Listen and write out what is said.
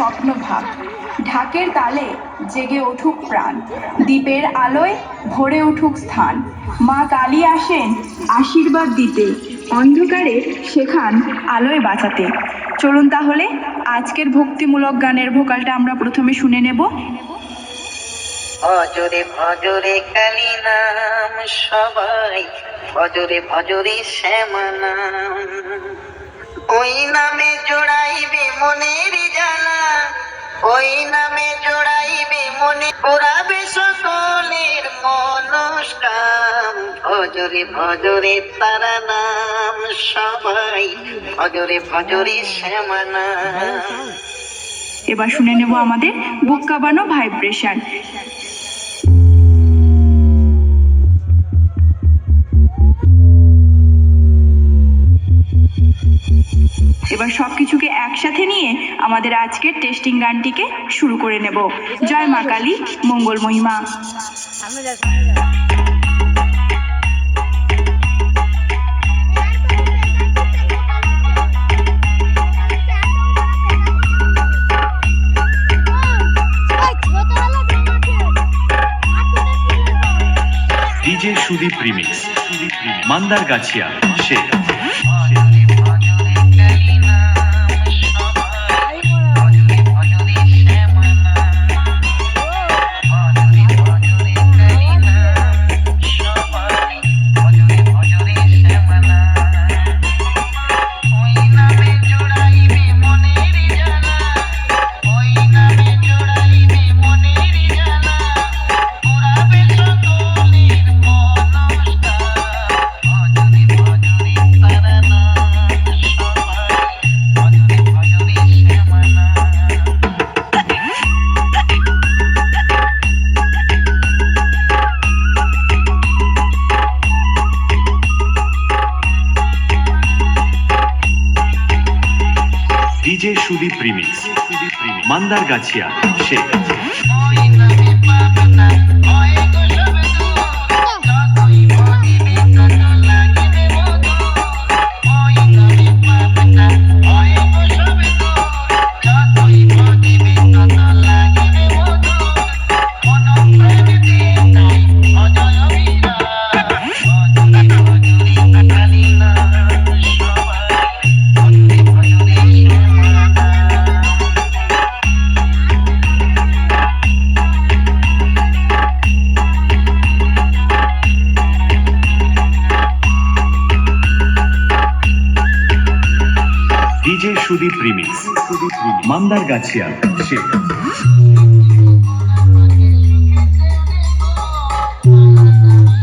স্বপ্ন ভাব ঢাকের তালে জেগে উঠুক প্রাণ, দ্বীপের আলোয় ভরে উঠুক স্থান। মা কালী আসেন আশীর্বাদ দিতে, অন্ধকারে শেখান আলোয় বাঁচাতে। চলুন তাহলে আজকের ভক্তিমূলক গানের ভোকালটা আমরা প্রথমে শুনে নেব। ভজরে ভজরে কালী নাম সবাই ভজরে ভজরে শ্যামা নাম। ওই নামে জোড়াইবে জানা ওই নামে জোড়াইবে মনে করাবে সকলের মনস্কাম। ভজরে ভজরে তারা নাম সবাই, ভজরে ভজরে শ্যামানা এবার শুনে নেব আমাদের বুক কাবানো ভাইব্রেশন। এবার সব কিছুকে একসাথে নিয়ে আমাদের আজকের টেস্টিং গানটিকে শুরু করে নেব। জয় মা কালী, মঙ্গল মহিমা। DJ Sudip remix Mandar Gachhia Sheikh DJ Sudip remix Mandar Gachhia Sheikh Sudip remix. Mandar Gachhia Sheikh